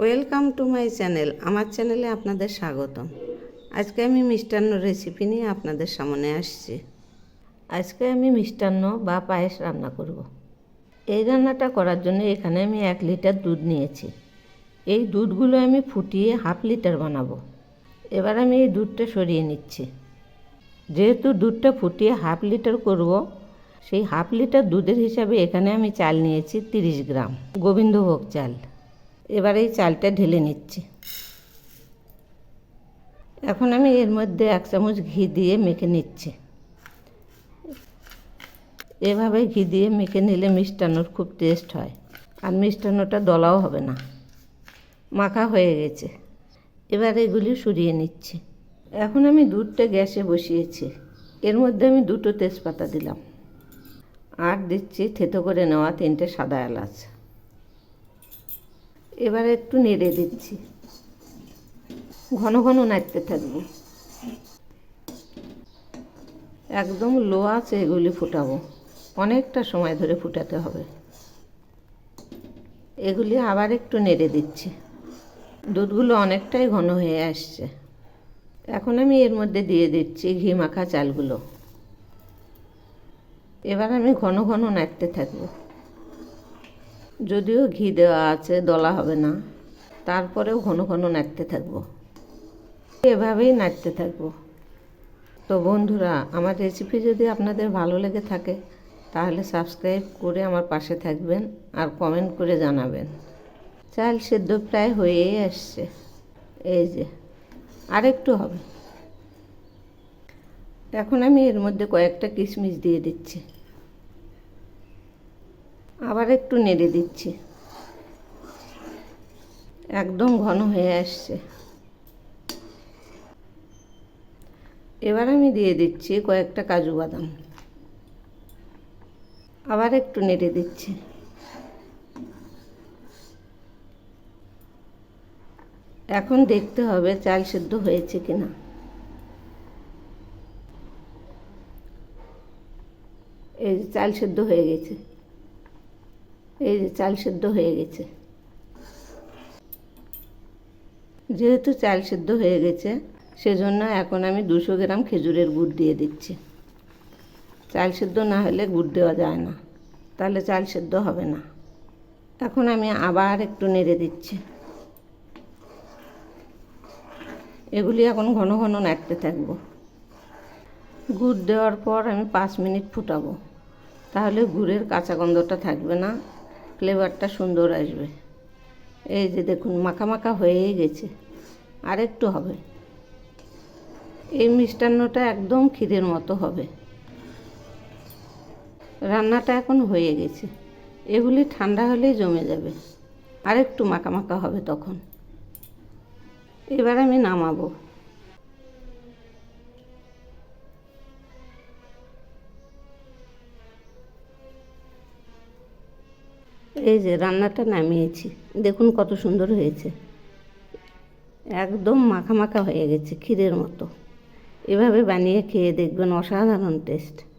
Welcome to my channel. আমার চ্যানেলে আপনাদের স্বাগতম। আজকে আমি মিষ্টান্ন রেসিপি নিয়ে আপনাদের সামনে আসছি। আজকে আমি মিষ্টান্ন বা পায়েস রান্না করব। এই রান্নাটা করার জন্য এখানে আমি এক লিটার দুধ নিয়েছি। এই দুধগুলো আমি ফুটিয়ে হাফ লিটার বানাবো। এবার আমি এই দুধটা সরিয়ে নিচ্ছি। যেহেতু দুধটা ফুটিয়ে হাফ লিটার করব, সেই হাফ লিটার দুধের হিসাবে এখানে আমি চাল নিয়েছি তিরিশ গ্রাম। গোবিন্দভোগ চাল। এবার এই চালটা ঢেলে নিচ্ছি। এখন আমি এর মধ্যে এক চামচ ঘি দিয়ে মেখে নিচ্ছি। এভাবে ঘি দিয়ে মেখে নিলে মিষ্টান্নর খুব টেস্ট হয়। আর মিষ্টান্নটা দলাও হবে না। মাখা হয়ে গেছে। এবার এগুলি সরিয়ে নিচ্ছি। এখন আমি দুধটা গ্যাসে বসিয়েছি। এর মধ্যে আমি দুটো তেজপাতা দিলাম। আর দিচ্ছি থেতো করে নেওয়া তিনটে সাদা এলাচ। এবার একটু নেড়ে দিচ্ছি। ঘন ঘন নাড়তে থাকব। একদম লো আছে এগুলি ফুটাবো। অনেকটা সময় ধরে ফুটাতে হবে। এগুলি আবার একটু নেড়ে দিচ্ছি। দুধগুলো অনেকটাই ঘন হয়ে আসছে। এখন আমি এর মধ্যে দিয়ে দিচ্ছি ঘি মাখা চালগুলো। এবার আমি ঘন ঘন নাড়তে থাকব। যদিও ঘি দেওয়া আছে, দলা হবে না। তারপরেও ঘন ঘন নাড়তে থাকব। এভাবেই নাড়তে থাকব। তো বন্ধুরা, আমার রেসিপি যদি আপনাদের ভালো লেগে থাকে, তাহলে সাবস্ক্রাইব করে আমার পাশে থাকবেন আর কমেন্ট করে জানাবেন। চাল সেদ্ধ প্রায় হয়েই আসছে। এই যে, আরেকটু হবে। এখন আমি এর মধ্যে কয়েকটা কিশমিশ দিয়ে দিচ্ছি। আবার একটু নেড়ে দিচ্ছি। একদম ঘন হয়ে আসছে। এবার আমি দিয়ে দিচ্ছি কয়েকটা কাজু বাদাম। আবার একটু নেড়ে দিচ্ছি। এখন দেখতে হবে চাল সেদ্ধ হয়েছে কিনা। এই চাল সেদ্ধ হয়ে গেছে। এই যে চাল সেদ্ধ হয়ে গেছে। যেহেতু চাল সেদ্ধ হয়ে গেছে, সেজন্য এখন আমি দুশো গ্রাম খেজুরের গুড় দিয়ে দিচ্ছি। চাল সেদ্ধ না হলে গুড় দেওয়া যায় না, তাহলে চাল সেদ্ধ হবে না। এখন আমি আবার একটু নেড়ে দিচ্ছি। এগুলি এখন ঘন ঘন নাড়তে থাকব। গুড় দেওয়ার পর আমি পাঁচ মিনিট ফুটাবো। তাহলে গুড়ের কাঁচা গন্ধটা থাকবে না। ফ্লেভারটা সুন্দর আসবে। এই যে দেখুন, মাখা মাখা হয়েই গেছে। আর একটু হবে। এই মিষ্টান্নটা একদম ক্ষীরের মতো হবে। রান্নাটা এখন হয়ে গেছে। এগুলি ঠান্ডা হলেই জমে যাবে। আর একটু মাখা মাখা হবে তখন। এবার আমি নামাবো। এই যে রান্নাটা নামিয়েছি। দেখুন কত সুন্দর হয়েছে। একদম মাখা মাখা হয়ে গেছে ক্ষীরের মতো। এভাবে বানিয়ে খেয়ে দেখবেন অসাধারণ টেস্ট।